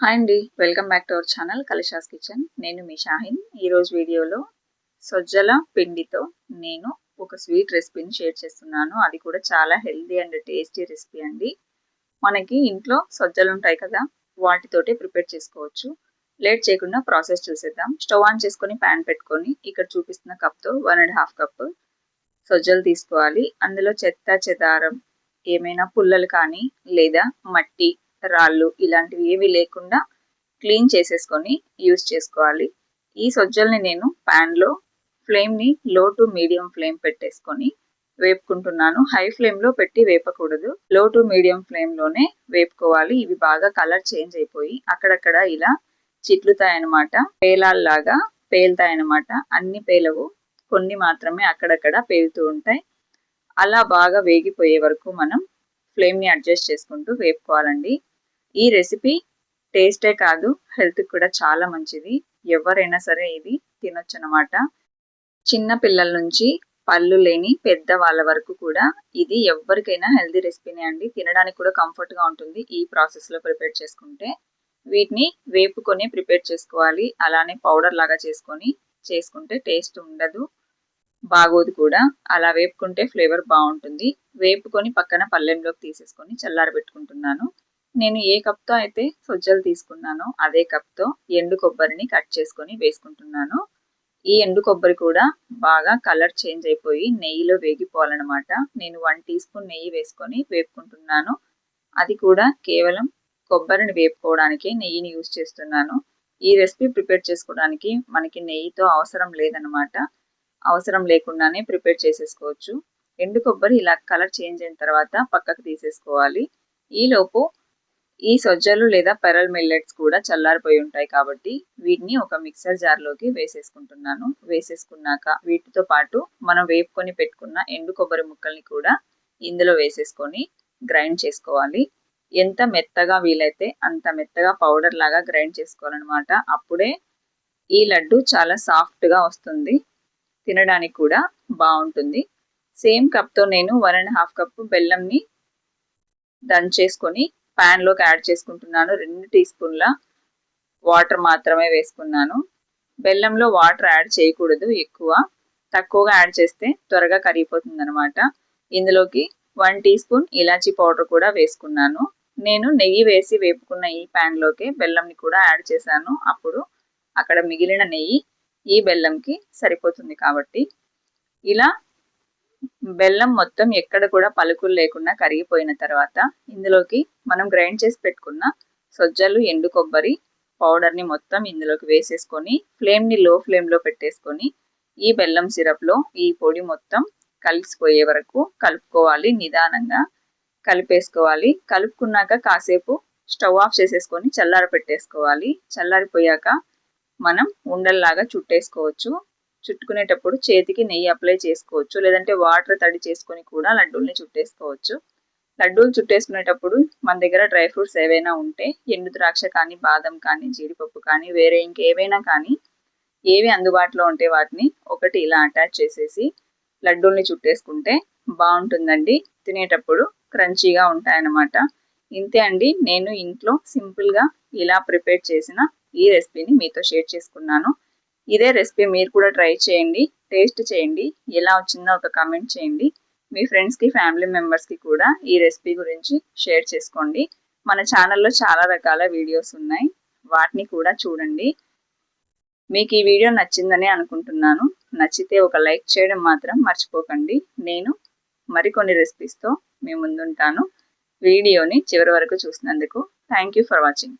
Hi అండి welcome back to our channel కలిషాస్ kitchen నేను మీ షాహిన్ ఈరోజు వీడియోలో సజ్జల పిండితో నేను ఒక స్వీట్ రెసిపీని షేర్ చేస్తున్నాను. అది కూడా చాలా హెల్దీ అండ్ టేస్టీ రెసిపీ అండి. మనకి ఇంట్లో సజ్జలు ఉంటాయి కదా వాటితోటి ప్రిపేర్ చేసుకోవచ్చు. లేట్ చేయకుండా ప్రాసెస్ చూసేద్దాం. స్టవ్ ఆన్ చేసుకొని ప్యాన్ పెట్టుకొని ఇక్కడ చూపిస్తున్న కప్తో వన్ అండ్ హాఫ్ కప్ సజ్జలు తీసుకోవాలి. అందులో చెత్త చెదారం ఏమైనా పుల్లలు కానీ లేదా మట్టి రాళ్ళు ఇలాంటివి ఏవి లేకుండా క్లీన్ చేసేసుకొని యూస్ చేసుకోవాలి. ఈ సొజ్జల్ని నేను ప్యాన్లో ఫ్లేమ్ని లో టు మీడియం ఫ్లేమ్ పెట్టేసుకొని వేపుకుంటున్నాను. హై ఫ్లేమ్లో పెట్టి వేపకూడదు. లో టు మీడియం ఫ్లేమ్లోనే వేపుకోవాలి. ఇవి బాగా కలర్ చేంజ్ అయిపోయి అక్కడక్కడ ఇలా చిట్లుతాయన్నమాట. పేలాల్లాగా పేలుతాయన్నమాట. అన్ని పేలవు. కొన్ని మాత్రమే అక్కడక్కడ పేలుతూ ఉంటాయి. అలా బాగా వేగిపోయే వరకు మనం ఫ్లేమ్ని అడ్జస్ట్ చేసుకుంటూ వేపుకోవాలండి. ఈ రెసిపీ టేస్టే కాదు హెల్త్ కూడా చాలా మంచిది. ఎవరైనా సరే ఇది తినొచ్చు అనమాట చిన్న పిల్లల నుంచి పళ్ళు లేని పెద్ద వాళ్ళ వరకు కూడా ఇది ఎవరికైనా హెల్తీ రెసిపీనే అండి. తినడానికి కూడా కంఫర్ట్గా ఉంటుంది ఈ ప్రాసెస్లో ప్రిపేర్ చేసుకుంటే. వీటిని వేపుకొని ప్రిపేర్ చేసుకోవాలి. అలానే పౌడర్ లాగా చేసుకొని చేసుకుంటే టేస్ట్ ఉండదు బాగోదు కూడా. అలా వేపుకుంటే ఫ్లేవర్ బాగుంటుంది. వేపుకొని పక్కన పల్లెంలోకి తీసేసుకొని చల్లారబెట్టుకుంటున్నాను. నేను ఏ కప్తో అయితే సొజ్జలు తీసుకున్నానో అదే కప్తో ఎండు కొబ్బరిని కట్ చేసుకొని వేసుకుంటున్నాను. ఈ ఎండు కొబ్బరి కూడా బాగా కలర్ చేంజ్ అయిపోయి నెయ్యిలో వేగిపోవాలన్నమాట. నేను వన్ టీ స్పూన్ నెయ్యి వేసుకొని వేపుకుంటున్నాను. అది కూడా కేవలం కొబ్బరిని వేపుకోవడానికి నెయ్యిని యూజ్ చేస్తున్నాను. ఈ రెసిపీ ప్రిపేర్ చేసుకోవడానికి మనకి నెయ్యితో అవసరం లేదనమాట అవసరం లేకుండానే ప్రిపేర్ చేసేసుకోవచ్చు. ఎండు కొబ్బరి ఇలా కలర్ చేంజ్ అయిన తర్వాత పక్కకు తీసేసుకోవాలి. ఈలోపు ఈ సజ్జలు లేదా పెరల్ మిల్లెట్స్ కూడా చల్లారిపోయి ఉంటాయి కాబట్టి వీటిని ఒక మిక్సర్ జార్లోకి వేసేసుకుంటున్నాను. వేసేసుకున్నాక వీటితో పాటు మనం వేపుకొని పెట్టుకున్న ఎండు కొబ్బరి ముక్కల్ని కూడా ఇందులో వేసేసుకొని గ్రైండ్ చేసుకోవాలి. ఎంత మెత్తగా వీలైతే అంత మెత్తగా పౌడర్ లాగా గ్రైండ్ చేసుకోవాలన్నమాట. అప్పుడే ఈ లడ్డు చాలా సాఫ్ట్గా వస్తుంది. తినడానికి కూడా బాగుంటుంది. సేమ్ కప్తో నేను వన్ అండ్ హాఫ్ కప్ బెల్లంని దంచేసుకొని లోకి యాడ్ చేసుకుంటున్నాను. రెండు టీ స్పూన్ల వాటర్ మాత్రమే వేసుకున్నాను. బెల్లంలో వాటర్ యాడ్ చేయకూడదు ఎక్కువ. తక్కువగా యాడ్ చేస్తే త్వరగా కరిగిపోతుంది అనమాట ఇందులోకి వన్ టీ స్పూన్ ఇలాచీ పౌడర్ కూడా వేసుకున్నాను. నేను నెయ్యి వేసి వేపుకున్న ఈ ప్యాన్లోకి బెల్లంని కూడా యాడ్ చేశాను. అప్పుడు అక్కడ మిగిలిన నెయ్యి ఈ బెల్లంకి సరిపోతుంది కాబట్టి. ఇలా బెల్లం మొత్తం ఎక్కడ కూడా పలుకులు లేకుండా కరిగిపోయిన తర్వాత ఇందులోకి మనం గ్రైండ్ చేసి పెట్టుకున్న సజ్జలు ఎండు కొబ్బరి పౌడర్ని మొత్తం ఇందులోకి వేసేసుకొని ఫ్లేమ్ని లో ఫ్లేమ్లో పెట్టేసుకొని ఈ బెల్లం సిరప్లో ఈ పొడి మొత్తం కలిసిపోయే వరకు కలుపుకోవాలి నిదానంగా. కలిపేసుకోవాలి. కలుపుకున్నాక కాసేపు స్టవ్ ఆఫ్ చేసేసుకొని చల్లార పెట్టేసుకోవాలి చల్లారిపోయాక మనం ఉండల్లాగా చుట్టేసుకోవచ్చు. చుట్టుకునేటప్పుడు చేతికి నెయ్యి అప్లై చేసుకోవచ్చు. లేదంటే వాటర్ తడి చేసుకొని కూడా లడ్డూల్ని చుట్టేసుకోవచ్చు. లడ్డూలు చుట్టేసుకునేటప్పుడు మన దగ్గర డ్రై ఫ్రూట్స్ ఏవైనా ఉంటే ఎండు ద్రాక్ష కానీ బాదం కానీ జీడిపప్పు కానీ వేరే ఇంకేవైనా కానీ ఏవి అందుబాటులో ఉంటే వాటిని ఒకటి ఇలా అటాచ్ చేసేసి లడ్డూల్ని చుట్టేసుకుంటే బాగుంటుందండి. తినేటప్పుడు క్రంచీగా ఉంటాయన్నమాట. ఇంతే అండి. నేను ఇంట్లో సింపుల్గా ఇలా ప్రిపేర్ చేసిన ఈ రెసిపీని మీతో షేర్ చేసుకున్నాను. ఇదే రెసిపీ మీరు కూడా ట్రై చేయండి టేస్ట్ చేయండి ఎలా వచ్చిందో ఒక కమెంట్ చేయండి. మీ ఫ్రెండ్స్కి ఫ్యామిలీ మెంబర్స్కి కూడా ఈ రెసిపీ గురించి షేర్ చేసుకోండి. మన ఛానల్లో చాలా రకాల వీడియోస్ ఉన్నాయి. వాటిని కూడా చూడండి. మీకు ఈ వీడియో నచ్చిందని అనుకుంటున్నాను. నచ్చితే ఒక లైక్ చేయడం మాత్రం మర్చిపోకండి. నేను మరికొన్ని రెసిపీస్తో మీ ముందుంటాను. వీడియోని చివరి వరకు చూసినందుకు థ్యాంక్ ఫర్ వాచింగ్